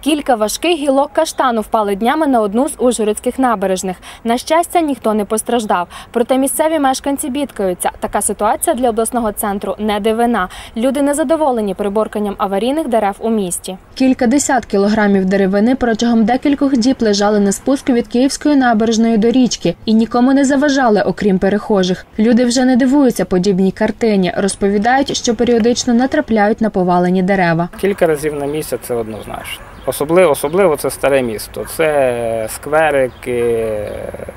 Кілька важких гілок каштану впали днями на одну з ужгородських набережних. На щастя, ніхто не постраждав. Проте місцеві мешканці бідкаються. Така ситуація для обласного центру не дивина. Люди незадоволені приборканням аварійних дерев у місті. Кілька десят кілограмів деревини протягом декількох діб лежали на спуску від Київської набережної до річки і нікому не заважали, окрім перехожих. Люди вже не дивуються подібній картині. Розповідають, що періодично натрапляють на повалені дерева. Кілька разів на місяць це однозначно. Особливо, особливо це старе місто. Це скверики,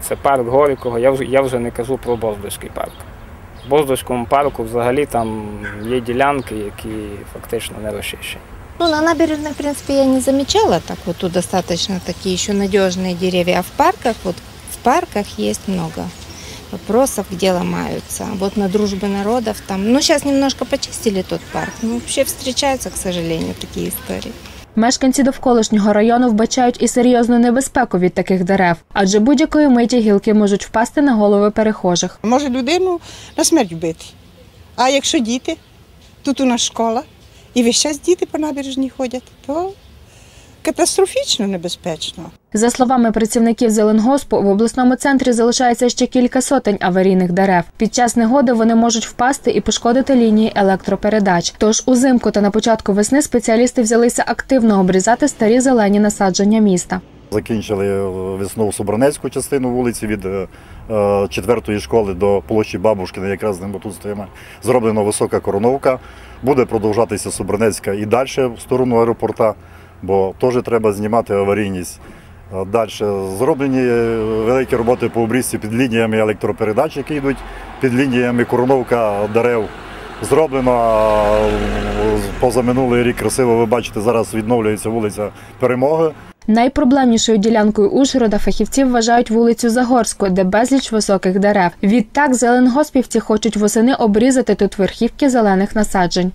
це парк Горького. Я вже, я вже не кажу про Боздойський парк. В Боздойському парку взагалі там є ділянки, які фактично не розчищені. Ну, на набережной, в принципе, я не замечала так вот тут достаточно такие еще надежные деревья. А в парках, вот в парках есть много вопросов, где ломаются. Вот на дружбе народов там, ну, сейчас немножко почистили тот парк, но вообще встречаются, к сожалению, такие истории. Мешканці довколишнього району вбачають і серйозну небезпеку від таких дерев, адже будь-якої миті гілки можуть впасти на голови перехожих. Може людину на смерть вбити. А якщо діти, тут у нас школа, і весь час діти по набережній ходять, то катастрофічно небезпечно. За словами працівників Зеленгоспу, в обласному центрі залишається ще кілька сотень аварійних дерев. Під час негоди вони можуть впасти і пошкодити лінії електропередач. Тож узимку та на початку весни спеціалісти взялися активно обрізати старі зелені насадження міста. Закінчили весну Собранецьку частину вулиці від е, е, четвертої школи до площі Бабушкіна, якраз ми тут стоїмо. Зроблена висока короновка. Буде продовжатися Собранецька і далі в сторону аеропорта, бо теж треба знімати аварійність. Далі зроблені е, великі роботи по обрізці під лініями електропередач, які йдуть під лініями короновка дерев. Зроблено позаминулий рік красиво. Ви бачите, зараз відновлюється вулиця Перемоги. Найпроблемнішою ділянкою Ужгорода фахівці вважають вулицю Загорську, де безліч високих дерев. Відтак зеленгоспівці хочуть восени обрізати тут верхівки зелених насаджень.